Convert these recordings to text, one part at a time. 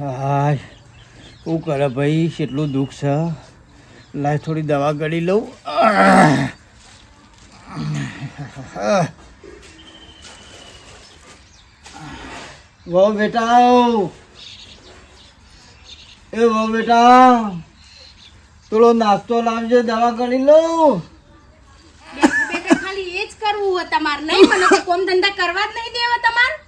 હા શું કરે ભાઈ? કેટલું દુઃખ છે? લાય થોડી દવા ગળી લઉં. વહુ બેટા, એ વહુ બેટા થોડો નાસ્તો લાવજે, દવા ગળી લઉં. ખાલી એ જ કરવું તમારે. નહીં, મને કોમ ધંધા કરવા જ નહીં દેવા તમારે.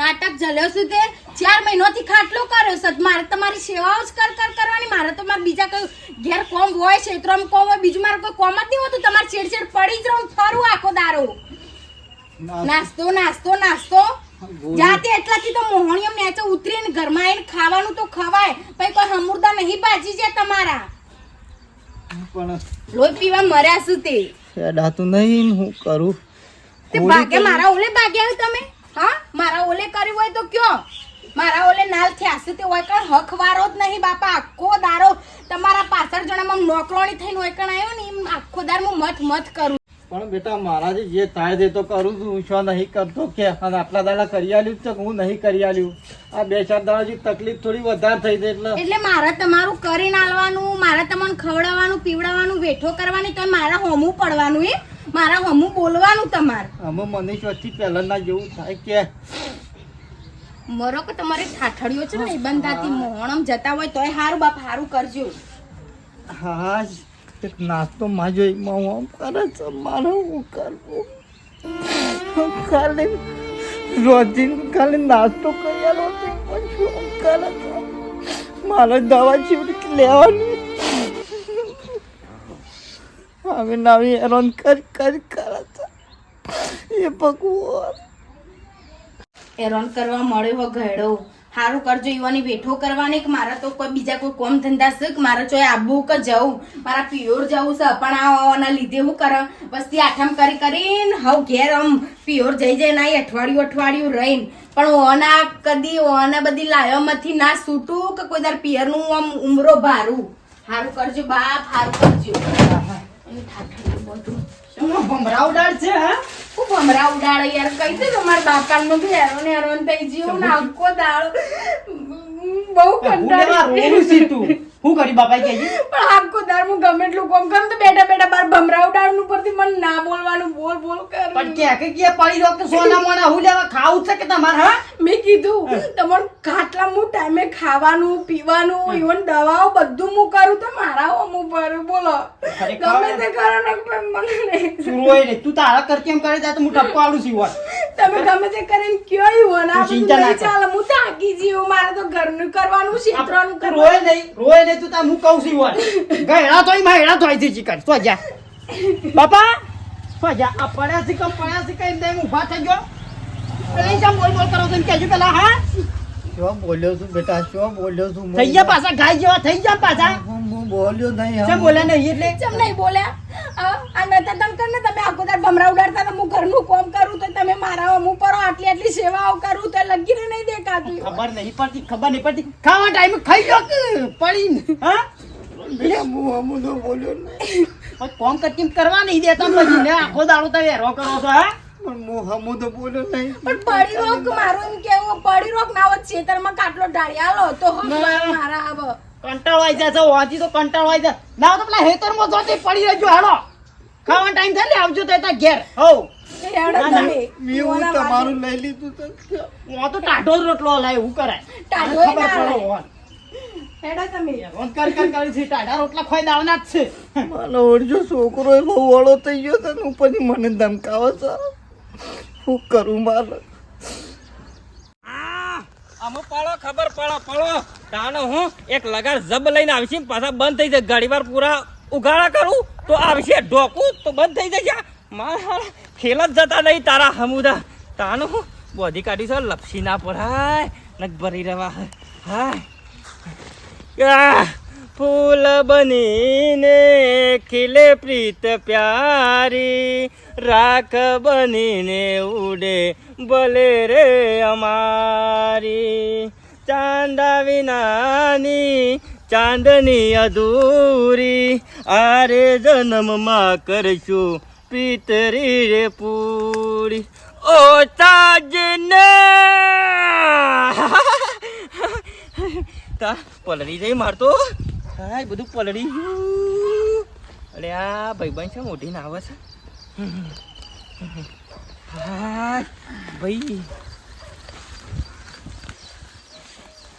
નાટક જલ્યો છું તે. ચાર મહિનોથી ખાટલો કર્યો છે. મારે તમારી સેવાઓ જ કર કર કરવાની. મારે તો મારે બીજા કોઈ ઘેર કોમ હોય ક્ષેત્રમાં કોમ હોય બીજું મારે કોઈ કોમ જ નહીં હોતું. તમારે છેડછેડ પડી જ રહું ફરું આખો દારો નાસ્તો. નાસ્તો નાસ્તો જાતે એટલાથી તો મોહણીયમ નેચો ઉતરીને ઘરમાં આવીને ખાવાનું તો ખવાય. પછી કોઈ હમુરદા નહીં બાજી જાય તમારા. લોહી પીવા મર્યા શું તે. ડાતું નહીં હું કરું. તે ભાગે મારા ઓલે ભાગ્યા તમે? હા? મારા ઓલે કર્યું હોય તો કયો? મારા ઓલે નાલ થયા છે તે હોય કણ? હકવારો જ નહીં બાપા. આખો દારો તમારા પાછળ જણામાં નોકરોણી થઈને હોય કણ આવ્યો ને એમ આખો દાર હું મત મત કરું. પણ બેટા મારા જે થાય તે તો કરું છું શું નહીં કરતો કે? અને આટલા દાડા કરી આલ્યું છે હું નહીં કરી આલ્યું? આ બે ચાર દાડાથી તકલીફ થોડી વધારે થઈ ગઈ એટલે. એટલે મારે તમારું કરીને આલવાનું મારે તમને ખવડાવવાનું પીવડાવવાનું વેઠો કરવાની તો મારા હોમું પડવાનું એ મારા હોમું બોલવાનું તમારે. અમે મને ચોથી પહેલાના જેવું થાય કે મરો કે તમારે ઠાઠડીઓ છે ને બંધાતી મોણમ જતા હોય તોય હારું બાપ હારું કરજો. હા એક નાસ્તો માં જોઈ માં આમ કરે છે મારો હું કરવું? ખાલી રોજીન ખાલી નાસ્તો કર્યા રોજીન પછી હું કરે છે? મારે દવા ચીવડી લેવાની હવે નવી હેરાન કરી કરી કરે એરોન ભગવાન હેરાન કરવા મળ્યો ઘેડો। હારું કરજો, યુવાની વેઠો કરવાની કે મારા તો કોઈ બીજા કોઈ કોમ ધંધા કે મારે ચોય આબુ કે જવું મારા પિયોર જવું છે, પણ આના લીધે હું કર વસ્તી આઠમ કરી કરીને હવ ઘેર આમ પિયોર જઈ જઈ ના અઠવાડિયું અઠવાડિયું રહીને. પણ ઓના કદી, ઓના બધી લાયોમાંથી ના છૂટું કે કોઈ દર પિયરનું આમ ઉમરો ભારું? હારું કરજો બાપ, હારું કરજો. ઉડાડ યાર કઈ દે તમારા બાપા નો ઘેરો હેરોન હેરોન થઈ જીવ નાખો દાળ બહુ કંટાળી રોવું છું તું. હું કરી બાપા કે પણ આખો દાર હું ગમે એટલું કોમ કરું તો બેઠા બેઠા બાર ભમરા ઉડાડનું પરથી મને ના બોલવાનું બોલ બોલ કર. પણ કે કે કે પડી રહ્યો કે સોના મોણા હું લેવા ખાવું છે કે તમાર હા? મેં કીધું તમારું ખાટલા હું ટાઈમે ખાવાનું પીવાનું ઇવન દવાઓ બધું હું કરું તો મારા હું ભરું બોલો. ગમે તે કરો ને મને હોય રે? તું તારા કર કેમ કરે જા તો હું ટપકો આલું છું તમે ગમે તે કરીને કયો ઈ આ બધું ના ચાલે. હું થાકી જીવ મારે તો ઘરનું કરવાનું છે કરવાનું રોય નહીં રોય નહીં તું તા હું કહું છું વાત ગયડા તોય માયડા તોયથી ચીકર તો જા. બાપા તો જા. આ પડ્યા છે કમ પડ્યા છે કઈ એમ ઊભા થઈ ગયો. જા બોલ બોલ કરો તો કેજો પેલા હા? શું બોલ્યો છું બેટા? શું બોલ્યો છું થઈ ગયા પાછા ગાય જેવા થઈ ગયા પાછા. હું બોલ્યો નહીં કેમ બોલ્યા નહીં એટલે? ચમ નહીં બોલ્યા? આ નતા તમ કરને તમે આખો દાડ ભમરા ઉડાડતા તો હું ઘરનું કામ કરું તો તમે મારા હું પરો આટલી આટલી સેવાઓ કરું તો લગીને નહીં દેખાતું. ખબર નહીં પડતી ખબર નહીં પડતી. ખાવા ટાઈમે ખાઈ ગયો કે પડી હા? બોલ્યો કોમ કચીમ કરવા નહીં દેતા પછી આખો દાડો તમે હેરો કરો છો હા? પણ હું હમું તો બોલ્યો નહીં. પણ પડી રોક મારું એમ કેવું પડી રોક ના હોત ખેતરમાં કાટલો ઢાળિયાલો તો હમ મારા આવ. કંટાળો આવી જાય છે વાંચી તો કંટાળો આવી ના તો પેલા હેતરમાં જોતી પડી રહેજો હાલો. ખાવાનો ટાઈમ થાય ને આવજો તો તાર ઘેર. હો મેં હું યુવાના તમારું લઈ લીધું તો? ટાઢો જ રોટલો લાય એવું કરાય ટાઢોય ખબર ના પડે લાય. હોવાન. હેડો તમે. રોજ કર કર કરી છે ટાઢા રોટલા ખોઈ જ છે. છોકરો બહુ વળો થઈ ગયો ઉપરથી મને ધમકાવો છે. શું કરું મારે? અમુક પાડો, ખબર પડો પડો. તાનો હું એક લગાડ જબ લઈને આવી ને પાછા બંધ થઈ જાય. ઘડી વાર પૂરા ઉઘાડા કરું તો આવશે ઢોકું તો બંધ થઈ જશે. મારા ખેલ જ જતા નહીં તારા હમુદા. તાનો હું બોધી કાઢી છે, લપસી ના પડાય નક ભરી રવા હાય. ફૂલ બનીને ખીલે પ્રીત પ્યારી. રાખ બનીને ઉડે, ભલે રે અમારી. ચાંદા વિનાની ચાંદની અધૂરી. આરે જન્મમાં કરશું પિતરી રે પૂરી. ઓ તાજને! તા, પલળી જઈ મારતો હા બધું પલળી. ગયું અરે આ ભાઈબંધ છે મોટી નાવ છે. હાય ભાઈ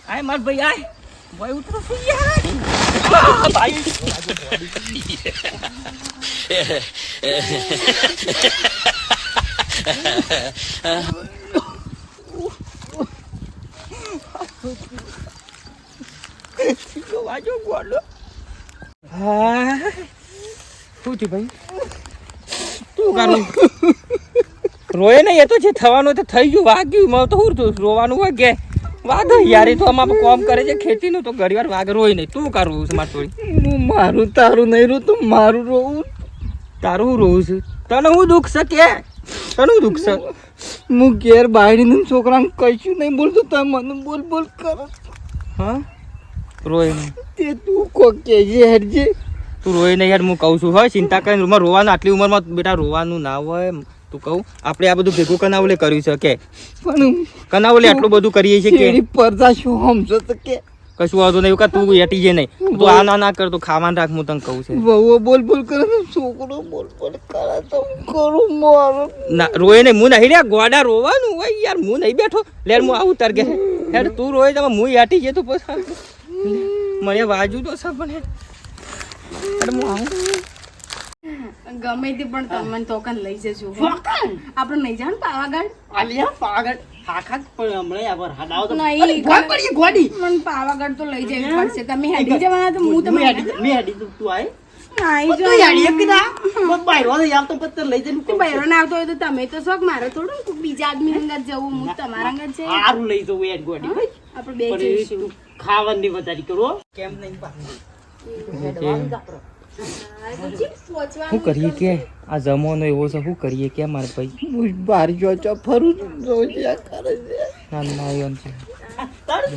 આય માર ભાઈ આય ભાઈ ઉતરો સુઈ યાર આ, ભાઈ સીધો વાજો ગોડો હા શું થયું ભાઈ તું કરું રોય નહીં એ તો જે થવાનું તે થઈ ગયું વાગ્યું. મારે તો શું રોવાનું રોવાનું કે? વાગે યાર એ તો આમાં કોમ કરે છે ખેતીનું તો ઘણી વાર વાઘ રોય નહીં. તું કરવું છે મારી હું મારું તારું નહીં રહું તો મારું રોવું. તારું હું રોવું છું? તને હું દુઃખ છે કે? તને હું દુઃખ છે? હું ઘેર બાયડીને છોકરાને કહીશું નહીં બોલતો તમે મને બોલ બોલ કરો. હા? રોય નહીં. તે તું કોક જે હેડજે. તું રોય નહીં યાર હું કહું છું. હોય ચિંતા કરીને રૂમમાં રોવાનું આટલી ઉંમરમાં બેટા રોવાનું ના હોય. તું કહું આપણે આ બધું ભેગું કનાવલે કર્યું છે કે? પણ કનાવલે આટલું બધું કરીએ છીએ કે? પરદા શું સમજો તો કે. કશું વાંધો નહીં કા તું એટી જે નહીં. તું આ ના ના કર તો ખાવાનું રાખ હું તને કહું છે. વહુઓ બોલ બોલ કરે છોકરો બોલ બોલ કરે તો કરું મારો? ના રોય નહીં હું નહીં રે ગોડા રોવાનું હોય યાર હું નહીં બેઠો. લે હું આવું તાર કે યાર તું રોય તો હું એટી જે તો પછી. મને વાજુ તો પણ યાર. હું આવું ગમે તે પણ તમને તો કાન લઈ જજો આપણે નહીં જાણ પાવાગઢ આલિયા પાવાગઢ આખા પણ હમણે આ હડાવ તો નહીં, અરે, પડી ગોડી મને પાવાગઢ તો લઈ જવી પડશે. તમે હેડી જવાના તો હું હું તમે હેડી મે હેડી તું તું આય. નહીં તું હેડી એક ના બસ બાયરો ને યાર તો પત્તર લઈ જઈને તો બૈરો ના આવતો હોય તો તમે તો શોખ મારે થોડું બીજા આદમી અંગત જવું હું તમારા અંગત છે સારું લઈ જવું યાર ગોડી આપણે બે જઈશું. ખાવાની વધારી કરો કેમ નહીં શું કરીએ કે? આ જમાનો એવો છે શું કરીએ કે મારા ભાઈ? હું બહાર જો છો ફરું છું કરે છે. ના ના એમ છે. તારું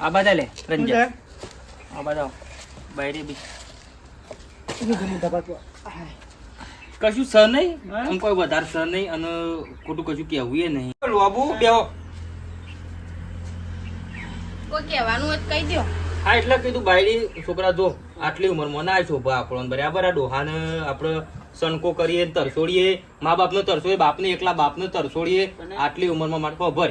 આ બધા લે રંજા આ બધા બાયરી બી. કશું સ નહીં. આમ કોઈ વધારે સ નહીં અને ખોટું કશું કહેવું એ નહીં. બાબુ બેહો કોઈ કહેવાનું હોય કહી દો હા એટલે કીધું બાયડી છોકરા જો આટલી ઉંમરમાં ના શોભા આપણો બરાબર આ ડોહાને આપણે સણકો કરીએ તરસોડીએ. મા બાપને તરસોડીએ બાપને એકલા બાપને તરસોડીએ. આટલી ઉંમરમાં મારે ભર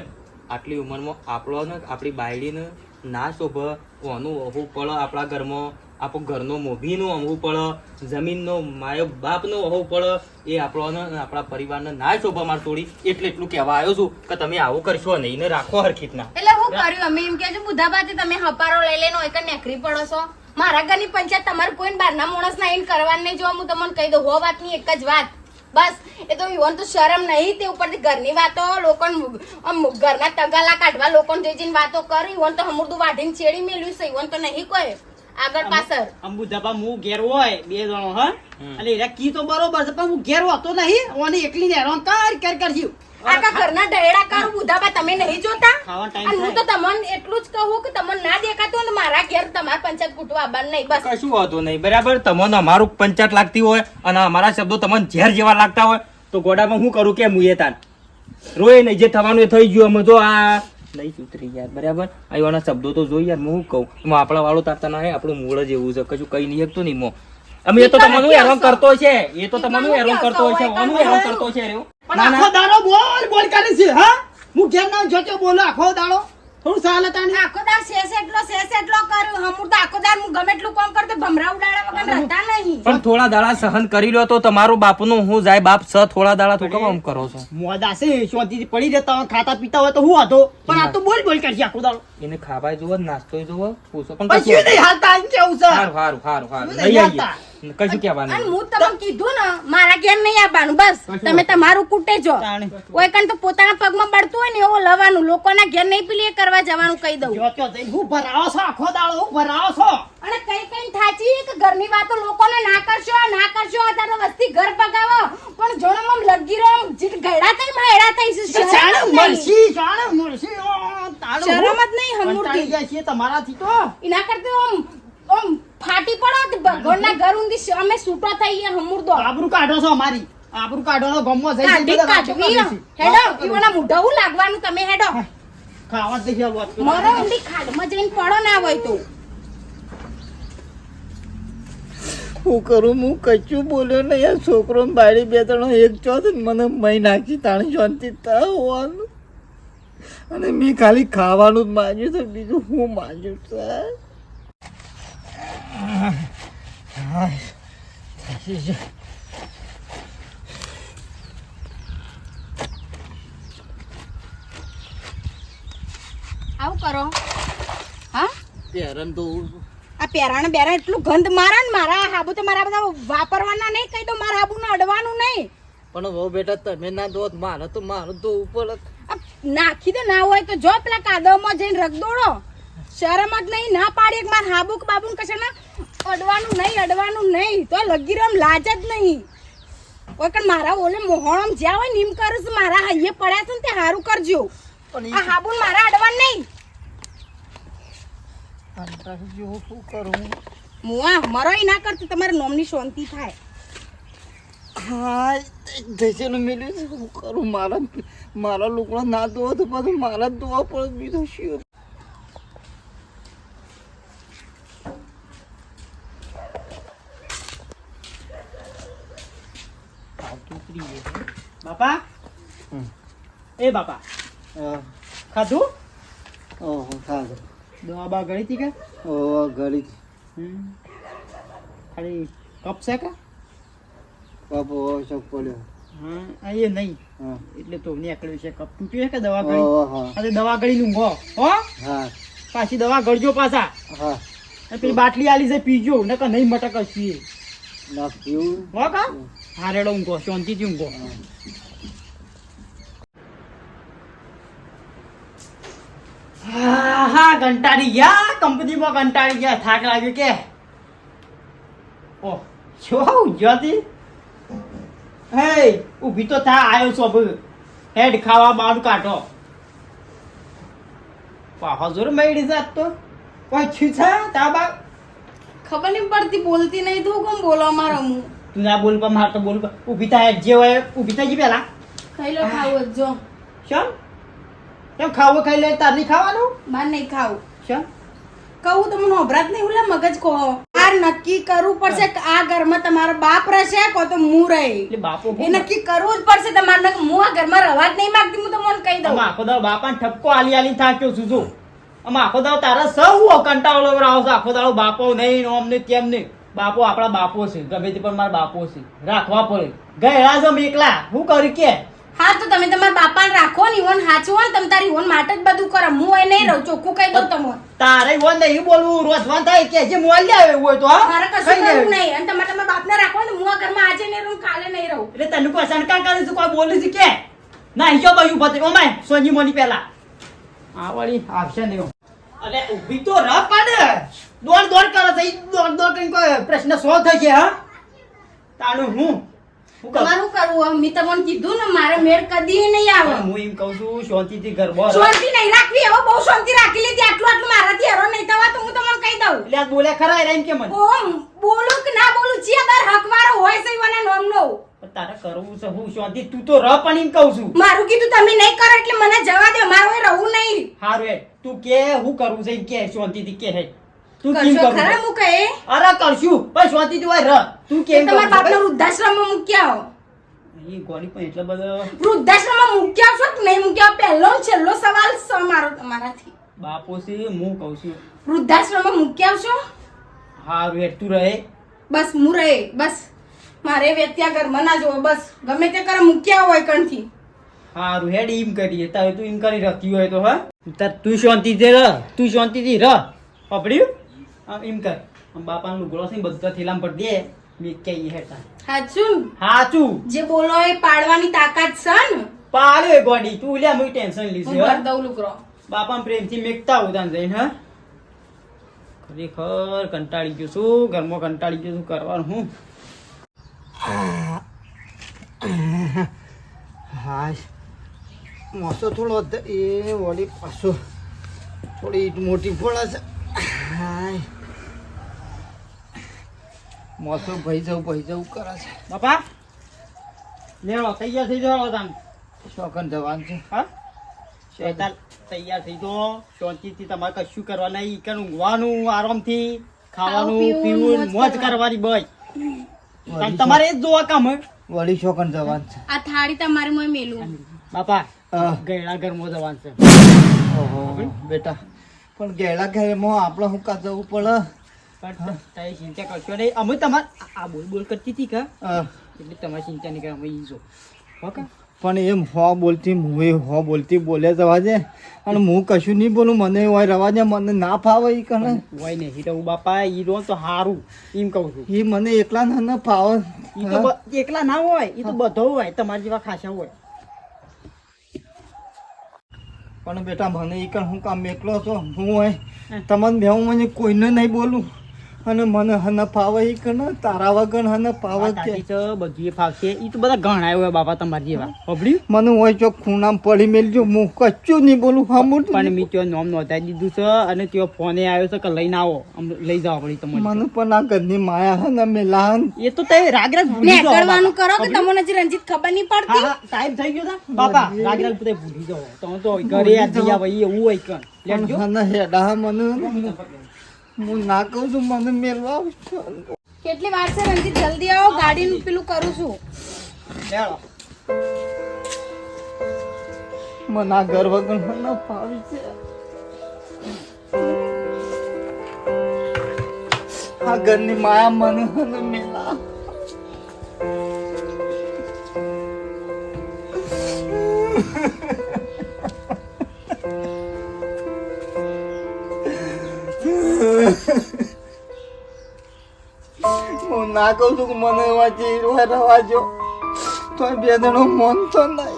આટલી ઉંમરમાં આપણો ને આપણી બાયડીને ના શોભ કોનું વહુ પડે આપણા ઘરમાં આપણો ઘરનો મોભીનું અમવું પડે જમીનનો માયો બાપનો વહુ પડે એ આપણો આપણા પરિવારને ના શોભા માર થોડી એટલે એટલું કહેવા આવ્યો છું કે તમે આવું કરશો નહીં ને રાખો હરખીતના. એટલે હું કર્યું, અમે એમ કે બુધાબાથી તમે હપારો લઈ લઈને એક નેકરી પડો છો. મારા ઘરની પંચાયત તમારે કોઈ બહારના માણસ ના એન કરવાની નહીં, જો હું તમને કહી દઉં, હો વાતની એક જ વાત. બસ એ તો યુવાન તો શરમ નહીં તે ઉપરથી ઘરની વાતો લોકોને આમ ઘરના તગાલા કાઢવા લોકોને જઈ જઈને વાતો કરી યુવાન તો હમુરદું વાઢીને છેડી મેલ્યું છે યુવાન તો નહીં કોઈ. આગળ પાછળ. અંબુ ધબા હું ઘેર હોય બે જણો હા? એટલે કી તો બરોબર છે પણ હું ઘેર હોતો નહીં ઓને એકલી ને હેરાન કર કર કરજ્યું આખા ઘરના ઢેડા કરું બુધાબા તમે નહીં જોતા? અને હું તો તમને એટલું જ કહું કે તમને ના દેખાતું ને મારા ઘેર તમારા પંચાયત કૂટવા આવવાનું નહીં બસ. કશું હોતું નહીં બરાબર? તમને અમારું પંચાયત લાગતી હોય અને અમારા શબ્દો તમને ઝેર જેવા લાગતા હોય તો ગોડામાં હું કરું કે હું એ તાન રોય નહીં જે થવાનું એ થઈ ગયું. અમે તો આ નહીં ઉતરી યાર બરાબર? આવાના શબ્દો તો જોઈ યાર હું કહું? એમાં આપણા વાળો તારતા ના આપણું મૂળ જ એવું છે. કશું કઈ નહીં શકતું નહીં મો અમે એ તો તમારું હેરાન કરતો છે એ તો તમારું હેરાન કરતો હોય છે ઓનું હેરાન કરતો છે પણ આખો દાડો બોલ બોલ કરે છે હા? હું ઘેર ના જોતો બોલો આખો દાડો. થોડું સાલ હતા ને. આખો દાડ શેષ એટલો શેષ એટલો કર્યું. હમુર તો આખો દાડ હું ગમે એટલું કામ કરતો ભમરા ઉડાડ્યા વગર રહેતા નહીં. પણ થોડા દાડા સહન કરી લો તો તમારો બાપનું હું જાય બાપ સ થોડા દાડા તો કેમ કરો છો? મોદા છે શાંતિથી પડી રહેતા હોય ખાતા પીતા હોય તો હું હતો. પણ આ તો બોલ બોલ કરશે આખો દાડો. એને ખાવાય જોવો નાસ્તો જોવો પૂછો. પણ પછી કશું નહીં હાલતા કેવું છે? હારું હારું હારું હારું. નહીં કશું કહેવાનું અને હું તમને કીધું ને મારા ઘેર નહીં આવવાનું બસ. તમે તમારું કૂટેજો કોઈ કણ તો પોતાના પગમાં પડતું હોય ને એવો લવાનું. લોકોના ઘેર નહીં પેલી કરવા જવાનું કહી દઉં. જો હું ભરાવો છો આખો દાડો હું ભરાવો છો. અને કઈ કઈ થાચી કે ઘરની વાતો લોકોને ના કરશો ના કરશો અત્યારે તો વસ્તી ઘર પગાવો. પણ જોણો આમ લગી રહો જીટ ગયડા થઈ માયડા થઈ છે. જાણે ચાણે જાણે. મળશી. શરમ જ નહીં છે તમારાથી તો. એના કરતા ઓમ આમ ફાટી પડો તો ભગવાનના ઘર ઊંધી અમે છૂટો થઈ ગયા હમુર દો. આબરૂ કાઢો છો અમારી. આબરૂ કાઢવાનો ગમો થઈ કાઢી કાઢવી હેડો ઈવાના મોઢાવું લાગવાનું તમે હેડો. ખાવા દે ગયા વાત મરો ઊંધી ખાડમાં જઈને પડો ના હોય તો. હું કરું હું કચું બોલ્યો નહીં યાર છોકરો બાળી બે ત્રણ એક ચોથ ને મને મહી નાખી તાણી શાંતિ હોવાનું અને મેં ખાલી ખાવાનું જ માંગ્યું તો બીજું હું માંગ્યું છે આવું કરો. હા? પેરણ તો આ પેરાણ બેરાણ એટલું ગંધ મારા ને મારા હાબુ તો મારા બધા વાપરવાના નહીં કહી તો મારા હાબુ અડવાનું નહીં. પણ બહુ બેટા તમે ના દો મારે તો મારું તો ઉપર નાખી દો ના હોય તો જો પેલા કાદવમાં જઈને રગદોડો. શરમ જ નહીં ના પાડી એક માર હાબુક બાબુ કશે ને અડવાનું નહીં અડવાનું નહીં તો લગી રમ લાજ જ નહીં. કોઈ કણ મારા ઓલે મોહણમ જ્યાં હોય નીમ કરું છું મારા હૈયે પડ્યા છે ને તે સારું કરજો. આ હાબુ મારા અડવાનું નહીં. શું કરું? મુઆ ના કરતું તમારે નોમની શાંતિ થાય. હા જૈસેનું મેળ્યું શું કરું? મારા મારા લોકો ના ધોવા તો પાછું મારા ધોવા પડે બીજું શું? બાપા હમ. એ બાપા હા, ખાધું ઓહો સારું દવા બા ગળી હતી કે ઓહો ઘડી હમ. ખાલી કપ છે કે બાપુ શોખ પડ્યો હા આ એ નહીં હા એટલે તો નીકળ્યું છે. કપ તૂટ્યું છે કે દવા ગળી? ઓહો હા. આજે દવા ગળી ઊંઘો હો. હા? પાછી દવા ગળજો પાછા. હા. અને પેલી બાટલી આલી છે પીજો. ને કે નહીં મટક છીએ ના પીવું. હો કા? હા રેડો ઊંઘો, શાંતિથી ઊંઘો. હા કંટાળી ગયા. કંપનીમાં કંટાળી ગયા. થાક લાગ્યો કે. ઓ, શું ઊંઘ્યોથી હે, ઊભી તો થા આવ્યો છો હવે. હેડ, ખાવા બાર કાઢો. હજુર મળી જાત તો. કોઈ છું છે? તા બા ખબર નહીં પડતી, બોલતી નહીં તું કોમ બોલો અમારો હું? તું ના બોલ પા માર તો બોલ પા. ઊભી થાય જે હોય ઊભી થઈ જી પેલા. ખાઈ લો ખાવું જો. શું કેમ ખાવું ખાઈ લે તાર નહીં ખાવાનું? માર નહીં ખાવું. શું કહું તો મને હોભરાત નહીં ઉલા મગજ કહો. આ નક્કી કરવું પડશે કે આ ઘરમાં તમારો બાપ રહેશે કો તો હું રહે? એટલે બાપો એ નક્કી કરવું જ પડશે તમારે હું આ ઘરમાં રહેવા જ નહીં માંગતી હું તો મને કહી દઉં. આખો દાવ બાપાને ઠપકો આલી આલી થાક્યો છું જો. આમાં આખો દાવ તારા સૌ કંટાળો આવશે છે આખો દાડો બાપો નહીં ને ઓમ તેમ નહીં. બાપો આપણા બાપો છે ગમે તે પણ મારા બાપો છે. રાખવા પડે. ગયા એકલા. હું કરી કે? હા તો તમે તમારા બાપાને રાખો ને ઓન હાચવો ને તમે તારી ઓન માટે જ બધું કરો. હું એ નહીં રહું ચોખ્ખું કહી દઉં તમને. તારે ઓન નહીં બોલવું. રોજવાન થાય કે જે મોલ આવે હોય તો હા? મારે કશું કરવું નહીં. અને તમારે તમારા બાપને રાખો ને હું આ ઘરમાં આજે નહીં રહું કાલે નહીં રહું. એટલે તને કોઈ શંકા કરે છે કોઈ બોલે છે કે? ના હિજો બાજુ પતે ઓમાય સોની મોની પેલા આ વળી આવશે નહીં. અરે ઊભી તો ર પાડે. દોડ દોડ કરે છે દોડ દોડ કરીને કોઈ પ્રશ્ન સોલ્વ થશે હા? તાનું હું? તમારું કરવું મેં તમને કીધું ને મારે મેળ કદી નહીં આવે. હું એમ કહું છું શાંતિથી બહાર શાંતિ નહીં રાખવી હવે બહુ શાંતિ રાખી લીધી આટલું આટલું મારાથી હેરો નહીં થવા તો હું તમને કહી દઉં. એટલે બોલે ખરા એમ કે મને? બોલું કે ના બોલું જે દર હકવારો હોય છે મને નોમનો. પણ તારે કરવું છે હું શાંતિ તું તો ર પણ એમ કહું છું. મારું કીધું તમે નહીં કરો એટલે મને જવા દો મારું એ રહું નહીં. હારું હે તું કે હું કરું છે કે શાંતિથી કે હે. તું કેમ કરું ખરા છે? હું કહે? અરે કરશું પણ શાંતિથી હોય ર તું કેમ તમારા બાપને વૃદ્ધાશ્રમમાં મૂક્યા હો એ ગોળી પણ એટલો બધો? વૃદ્ધાશ્રમમાં મૂક્યા છો કે નહીં મૂક્યા પહેલો છેલ્લો સવાલ છે મારો તમારાથી. બાપો છે હું કહું છું. વૃદ્ધાશ્રમમાં મૂક્યા હારું હેડ તું રહે. બસ હું રહે બસ. મારે વેત્યા ઘરમાં ના જોવો બસ. ગમે તે કરે મૂક્યા હોય કણથી હારું હેડ એમ કરીએ તારે તું એમ કરી રાખતી હોય તો હા? તાર તું શાંતિથી રહ તું શાંતિથી રહ પકડ્યું આમ એમ કર. આમ બાપાનું લુગડો છે ને બધા થેલામ પર દે. મેં કે હેડ હાચું? હાચું. જે બોલો એ પાડવાની તાકાત છે ને? પાડ્યો ગોડી તું લ્યા મુઈ ટેન્શન હું લીધી હા દઉં લુકરો બાપા પ્રેમથી મેકતા ઉદાન જઈને હા? ખરેખર કંટાળી ગયો છું ઘરમાં કંટાળી ગયો છું કરવાનું હું. હા. મોસો થોડો એ વળી પાછો થોડી ઈટ મોટી પડે છે. હાય. મોસો ભાઈ જવું ભાઈ જવું કરે છે. બાપા લેવો તૈયાર થઈ જાઓ તમે. શોખન જવાનું છે. હા? તૈયાર થઈ જો શાંતિથી તમારે કશું કરવા નહીં. ઈકન ઊંઘવાનું આરામથી ખાવાનું પીવું, મોજ કરવાની બસ. તમારે એ જ જોવા કામ વળી શોખન જવાનું છે. આ થાળી તમારે મોય મેલું બાપા હા. ગયડા ઘરમાં જવાનું છે. ઓહો બેટા. પણ ગેળા ઘેરમાં આપણે શું કા જવું પડે? પણ તારી ચિંતા કરશો નહીં. અમે તમારે આ બોલ બોલ કરતી હતી કે? એટલે તમારી ચિંતા નહીં કરે અમે ઈ જો. ઓકે પણ એમ હો બોલતી હું એ હો બોલતી બોલે જવા દે. અને હું કશું નહીં બોલું મને હોય રવા દે મને ના ફાવે એ કને. હોય નહીં તો બાપા ઈ રો તો હારું એમ કહું છું. એ મને એકલા ના ના ફાવે. એકલા ના હોય એ તો બધો હોય તમારી જેવા ખાસા હોય. પણ બેટા, મને એ હું કામ એકલો છો? હું તમને બેહું મને કોઈને નહીં બોલું. અને મને હન ફાવે ઈ કને તારા વગર હન ફાવે વાત કે. તો બધી એ ફાવશે. ઈ તો બધા ઘણા હોય બાપા તમારી જેવા. પબડ્યું મને હોય જો ખૂણામાં પડી મેલજો. હું કચ્ચું નહીં બોલું હમું પણ મેં ત્યાં નોમ નોંધાઈ દીધું છે અને ત્યાં ફોને આવ્યો છે કે લઈને આવો. આમ લઈ જાવ પડી તમને. મને પણ આ ઘરની માયા હન ને મેલા એ તો તે રાગરાજ ભૂલી જાવ કરવાનું કરો કે તમને જ રંજીત ખબર નહીં પડતી? હા ટાઈમ થઈ ગયો તા. બાપા રાગરાજ પોતે ભૂલી જાવ તો તો ઘરે આ થઈ ભાઈ એવું હોય કણ લેજો. હન હેડા મને હું ના કહું છું મને મેલવા. કેટલી વાર છે રંજીત જલ્દી આવો ગાડીનું પેલું કરું છું. મને આ ઘર વગર મને ફાવી છે આ ઘરની માયા મને મને મેલા હું ના કહું છું કે મને વાંચી રવાજો તો બે જણો મન તો નહીં.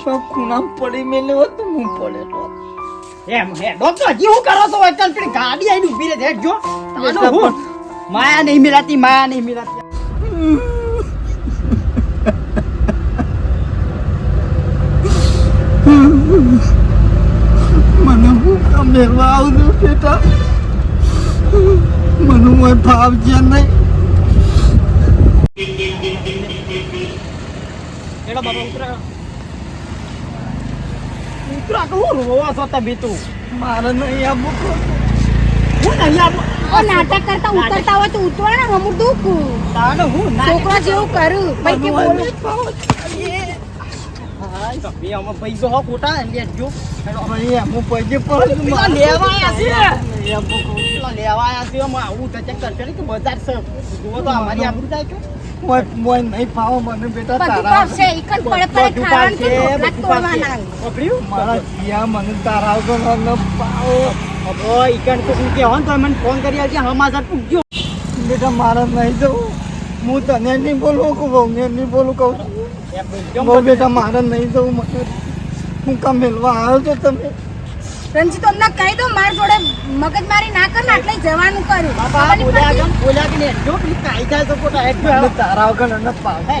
શું ખૂણા પડી મેલે હોત તો હું પડેલો. એમ હે ડોક્ટર હજી હું કરો છો? એકલ પેલી ગાડી આઈને ઊભી રહે જો. માયા નહીં મિલાતી માયા નહીં મિલાતી મને હું કામ મેળવા આવું છું બેટા. મને હું ભાવ છે નહીં. એડો બાબા ઉતરા. ઉતરા રોવા મારે નહીં આપવું હું નહીં નાટક કરતા ઉતરતા હોય તો ઉતરો ને હમું દુઃખ. તાનો હું ના જેવું કરું? બોલું તમે આમાં પૈસો હો ખોટા લેજો. હેડો. હું પૈસે પડે પેલા છે. પેલા છે. આમાં આવું તો ચેક કરશો કે બજાર છે. જુઓ તો અમારી આબરૂ છે બેટા? મારા નહીં જવું. હું તને નહીં બોલું કે વહુને નહીં બોલું કહું. છું બહુ બેટા મારે નહીં જવું મને. હું કામ મેળવા આવ્યો છો તમે. રંજીત અમને કહી દો માર જોડે મગજમારી ના કર ને એટલે જવાનું કર્યું. બાપા બોલ્યા? કેમ? બોલ્યા કે નહીં? જો પેલી કાયદા તો હેઠ મને તારા વગર ન પાવે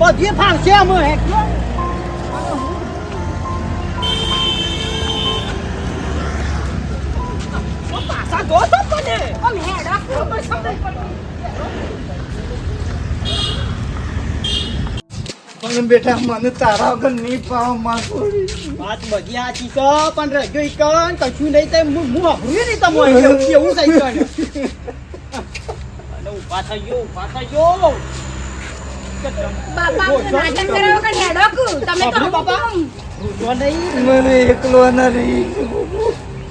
બધું ફાવશે અમે પાછા તો હેડો. પણ બેટા મને તારા વગર નહીં પાવ માંગુ વાત બધી સાચી છે પણ રજો ઈકણ કશું નહીં તે હું હું અભર્યું નહીં તમો એવું કેવું થઈ ગયું અને ઊભા થઈ ગયો ઊભા થઈ ગયો બાપા મને એકલો નથી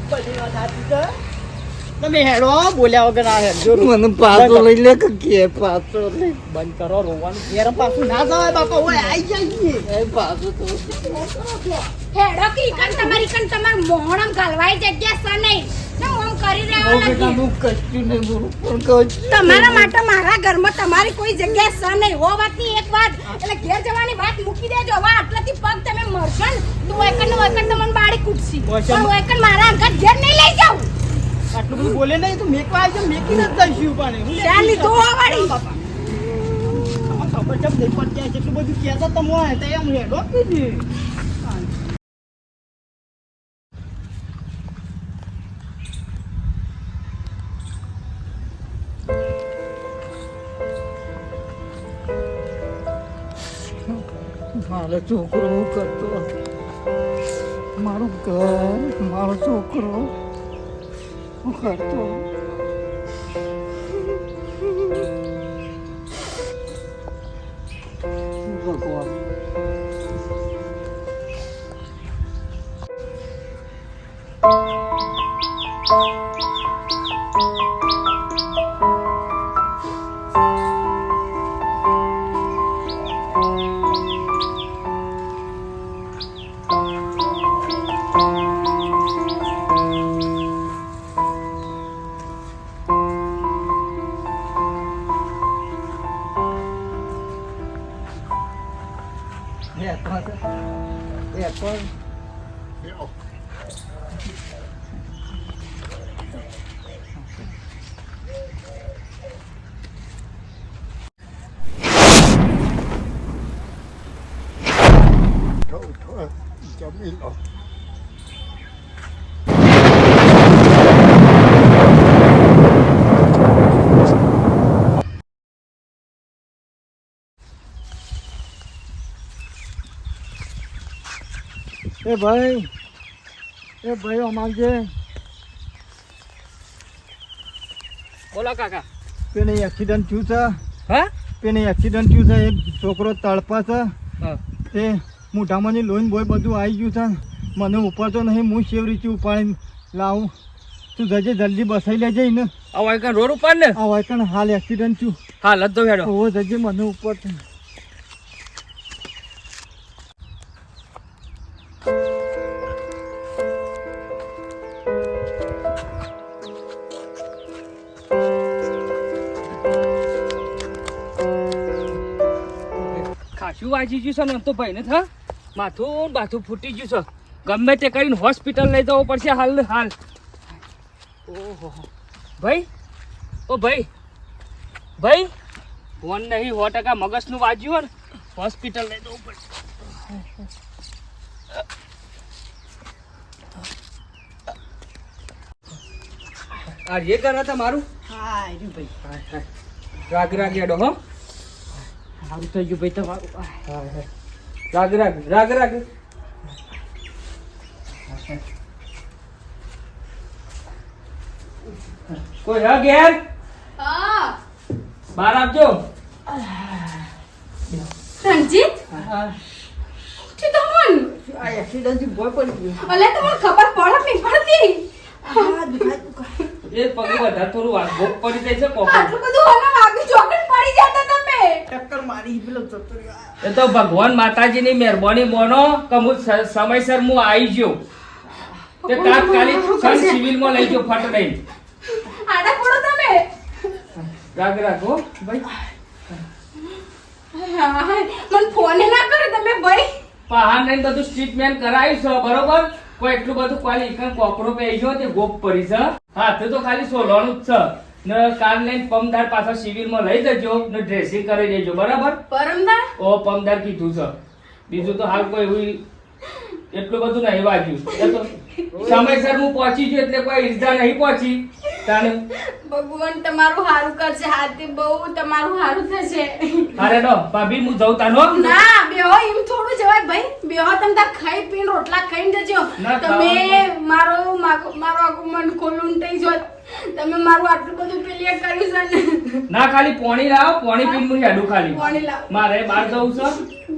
બધી વાત સાચી છે. તમે હેડો બોલ્યા વગર આ હેડજો મને પાછો લઈ લે કે કે પાછો લઈ બંધ કરો રોવાનું ઘેર પાછું ના જવાય બાપા ઓય આઈ જાય એ પાછો તો. હેડો કે ઈકન તમારી મોહણમ જગ્યા નહીં. ને માટે મારા ઘરમાં તમારી કોઈ જગ્યા છે નહીં. હો વાતની એક વાત. એટલે ઘેર જવાની વાત મૂકી દેજો. હવે આટલાથી પગ તમે મરશો ને તો એકન નો એકન તમને બાળી કૂટશી. એકન મારા અંકલ ઘેર નહીં લઈ જાઉં. આટલું બધું બોલે નહીં તું મેકવા આવી છે મેકી નથી દઈશું પણ ચાલ લીધો વાળી? ખબર છે પડતી એટલું બધું કહેતા તમે તો એમ રેડો કીધી મારો છોકરો કરતો. મારું ઘર મારો છોકરો. હું કરતો એ ભાઈ એ ભાઈ અમારજે બોલો કાકા. પેને એક્સિડન્ટ થયું છે. હા? પેને એક્સિડન્ટ થયું છે એક છોકરો તળપા છે. તે મોઢામાંની લોહીન બોય બધું આવી ગયું છે. મને ઉપાડતો નહીં હું શેવ રીતે ઉપાડી લાવું. તું જજે જલ્દી બસાઈ લેજે ને આ વાયકણ રોડ ઉપર ને. આ વાયકણ હાલ એક્સિડન્ટ થયું. હાલ જ તો હેડો. ઓ જજે મને ઉપર વાંચી ગયું છે ને તો ભાઈ ને થા માથું બાથું ફૂટી ગયું છે. ગમે તે કરીને હોસ્પિટલ લઈ જવું પડશે હાલ હાલ. ઓહો. ભાઈ? ઓ ભાઈ. ભાઈ? ફોન નહીં સો ટકા મગજનું વાજ્યું હોય ને હોસ્પિટલ લઈ જવું પડશે. આ રે કરે તમારું હા ભાઈ. રાગ રાગ્યા ડો હો. સારું થઈ ગયું ભાઈ તમારું રાગ રાગ રાગ. રાગ કોઈ રાગ યાર હા. બહાર આપજો રણજીત? ઉઠી તો મન. આ એક્સિડન્ટથી ભોય પડી ગયો. અલે તમને ખબર પડે નહીં પડતી. એ પગ વધારે થોડું વાગ ભોગ પડી જાય છે કોકો. આટલું બધું હવે વાગ્યું તમે ટક્કર મારી પેલો જતો રહ્યો. એ તો ભગવાન માતાજીની મહેરબાની બોનો કે હું સમયસર હું આવી ગયો તે તાત્કાલિક સન સિવિલમાં લઈ ગયો ફટ નહીં આડા પડો તમે. રાગ રાખો ભાઈ. મને ફોન ના કરે તમે ભાઈ. પહાડ નહીં બધું ટ્રીટમેન્ટ કરાવી છે બરોબર? કોઈ એટલું બધું કોઈ કોપરો પે છે તે ગોપ પડી છે. હાથે તો ખાલી સોલવાનું જ છે. ને કાર લઈને પમદાર પાછા સિવિલમાં લઈ જજો ને ડ્રેસિંગ કરી દેજો બરાબર? પરમદાર ઓ પમદાર કીધું છે. બીજું તો હાલ કોઈ એવું એટલું બધું નહીં વાગ્યું. એ તો સમયસર હું પહોંચી ગયો એટલે કોઈ ઈર્જા નહીં પહોંચી. તાને ભગવાન તમારું હારું કરશે. હાથી બહુ તમારું હારું થશે. અરે ડો ભાભી હું જઉં તાનો ના બેહો એમ થોડું જવાય ભાઈ. બેહો તમે તાર ખાઈ પીને રોટલા ખાઈને જજો. તમે મારો મારો આગુમન આખું મન ખોલું થઈ જો તમે મારું આટલું બધું પેલી કર્યું છે ને? ના ખાલી પોણી લાવો પોણી પીને હું હેડું ખાલી. પોણી લાવો. મારે બહાર જવું છે.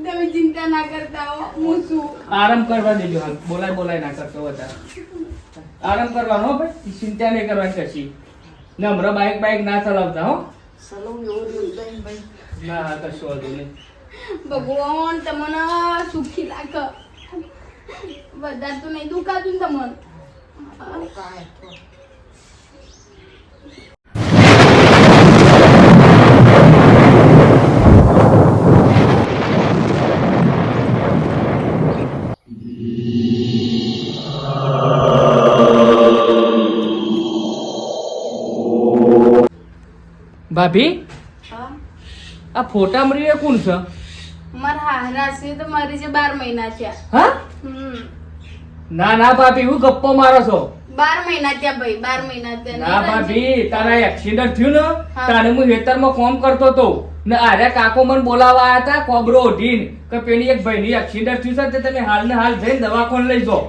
તમે ચિંતા ના કરતા હો હું છું. આરામ કરવા દેજો હાલ બોલાય બોલાય ના કરતો વધારે. આરામ કરવાનો હો ભાઈ ચિંતા નહીં કરવાની કશી નમ્ર બાઈક બાઈક ના ચલાવતા હો. ના કશું વાંધો નહીં. ભગવાન તમને સુખી રાખ બધા તો નહીં દુખાતું ને તમને. ભાભી? આ ફોટા મળી કોણ છે? મારા હારા છે તો મારી જે બાર મહિના થયા. હા? ના ના ભાભી હું ગપ્પો મારો છો. બાર મહિના થયા ભાઈ મહિના થયા. ના ભાભી તારા એક્સિડન્ટ થયું ને. તારે હું ખેતરમાં કોમ કરતો તો ને આર્યા કાકો મને બોલાવા આયા હતા કોબરો ઓઢીને કે પેલી એક ભાઈની એક્સિડન્ટ થયું છે તે તમે હાલ ને હાલ જઈને દવાખાને લઈ જાઓ.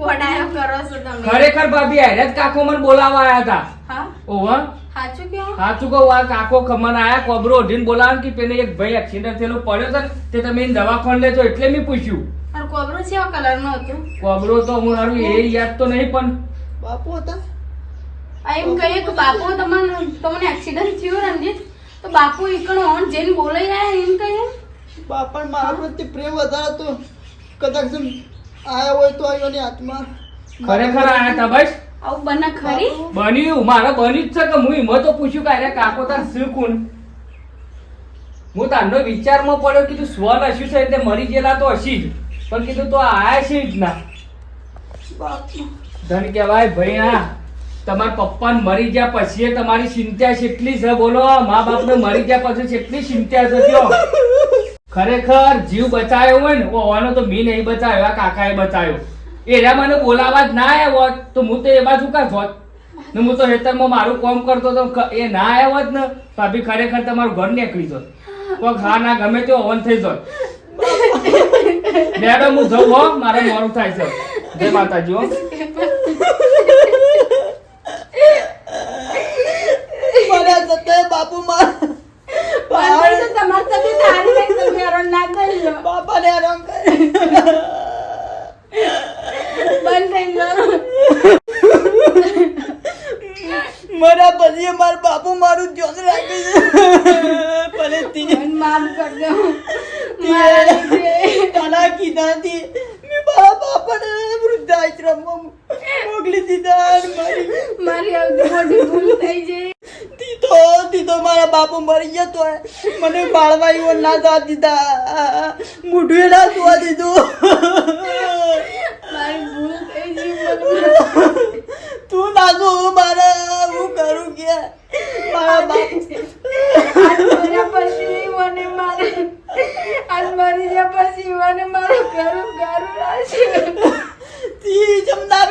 ગોડાયો કરો છો તમે. ખરેખર ભાભી આર્યા જ કાકો મને બોલાવા આયા હતા. હા. ઓવા સાચું કહું? આ કાકો મને આયા કોબરો ઓઢીને બોલાવા કે પેલી એક ભાઈ એક્સિડન્ટ થયેલો પડ્યો છે તે તમે એને દવાખાને લેજો એટલે મેં પૂછ્યું. અને કોબરો છે કલર નો હતો. કોબરો તો હું હારું એ યાદ તો નહીં પણ બાપુ હતા. આ એમ કહીએ કે બાપુ તમને તમને એક્સિડન્ટ થયો રંજીત તો બાપુ એકણો ઓન જઈને બોલાઈ રહ્યા એમ કહીએ? બાપા મારા પ્રત્યે પ્રેમ વધારે હતો. કદાચ આયા હોય તો આવ્યો ની હાથમાં. ખરેખર આયા હતા બસ આવું બને ખરી? બન્યું મારે બની જ છે કે હું એમાં તો પૂછ્યું કે અરે કાકો તાર શું હું તારનો વિચારમાં પડ્યો કીધું સ્વર હસ્યું છે એટલે મરી ગયેલા તો હશી જ. પણ કીધું તો આયા છે જ ના. ધન કહેવાય ભાઈ હા તમારા પપ્પા મરી ગયા પછી તમારી ચિંતા કેટલી છે બોલો મા બાપને મરી ગયા પછી કેટલી ચિંતા છે કયો ખરેખર જીવ બચાવ્યો હોય ને હોવાનો તો મી નહીં બચાવ્યો આ કાકાએ બચાવ્યો એરા મને બોલાવા જ ના આવ્યા હોત તો હું તો એ બાજુ કા જોત? ને હું તો હેતરમાં મારું કામ કરતો તો એ ના આવ્યો હોત ને ભાભી ખરેખર તમારું ઘર નીકળી જોત. કોક હા ના ગમે તે ઓન થઈ જોત. મેડમ હું જઉં હો મારે મોડું થાય છે. જય માતાજી હો. બાપુ તો તમારી તબિયત સારી નહીં તમે હેરાન ના હેરાન કરે બંધ થઈ મરા પછી મારા બાપુ મારું જોન રાખે છે. ભલે તી માફ કરજો. મારા તારા કીધાથી મેં મારા બાપાને વૃદ્ધાશ્રમમાં મોકલી દીધા મારી મારી આવતી મોટી ભૂલ થઈ ગઈ. તીતો તીતો મારા બાપુ મરી જતો મને બાળવા એવો ના જવા દીધા. મૂઢવે ના જોવા દીધું. તું નાખો મારા હું કરું કે? મારા બાપ. પછી મને મારે આજ મરી ગયા પછી મને મારું ઘરું ગારું રાખે તી ના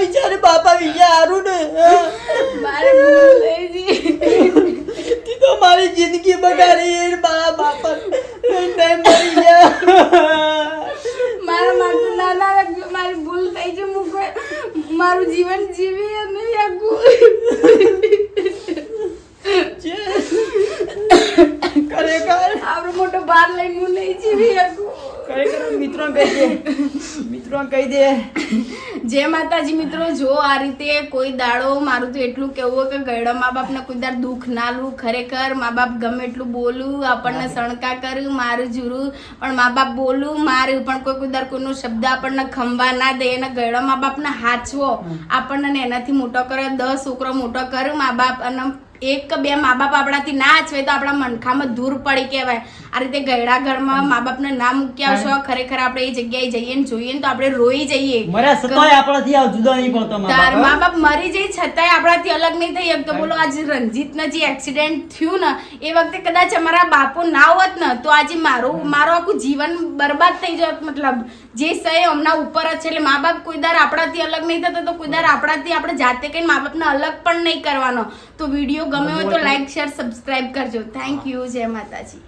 બાપા વિચાર ને મારે ભૂલ થઈ તી તો મારી જિંદગી બગાડી મારા બાપા મરી ગયા. મારા મારું નાના મારી ભૂલ થઈ છે હું મારું જીવન જીવી અને નહીં શકું ખરેખર. મોટો બાર લઈને હું નહીં જીવી ખરેખર મિત્રો કહી દે. મિત્રો કહી દે. જે માતાજી મિત્રો જો આ રીતે કોઈ દાડો મારું તો એટલું કહેવું કે ગયડા મા બાપને કોઈ દાડ દુઃખ ના લઉં ખરેખર મા બાપ ગમે એટલું બોલું આપણને સણકા કર્યું મારું જુરું. પણ મા બાપ બોલું માર્યું પણ કોઈ કોઈ દાડ કોઈનો શબ્દ આપણને ખંભા ના દે અને ગયડો મા બાપને હાચવો. આપણને એનાથી મોટો કર્યો દસ છોકરો મોટો કર્યો મા બાપ અને એક બે મા બાપ આપણાથી ના હાચવે તો આપણા મનખામાં દૂર પડી કહેવાય. આ રીતે ગયડા ઘરમાં મા બાપને ના મૂક્યા છો ખરેખર આપણે એ જગ્યાએ જઈએ ને જોઈએ ને તો આપણે રોઈ જઈએ. આપણાથી જુદા નહીં પડતો તાર મા બાપ મરી જઈ છતાંય આપણાથી અલગ નહીં થઈ શકતો. બોલો આજે રંજીતને જે એક્સિડન્ટ થયું ને એ વખતે કદાચ અમારા બાપુ ના હોત ને તો આજે મારું મારું આખું જીવન બરબાદ થઈ જત. મતલબ જે સહી હમણાં ઉપર જ છે એટલે મા બાપ કોઈ દર આપણાથી અલગ નહીં થતો તો કોઈ દર આપણાથી આપણે જાતે કઈ મા બાપને અલગ પણ નહીં કરવાનો. તો વીડિયો ગમે હોય તો લાઈક શેર સબસ્ક્રાઈબ કરજો. થેન્ક યુ જય માતાજી.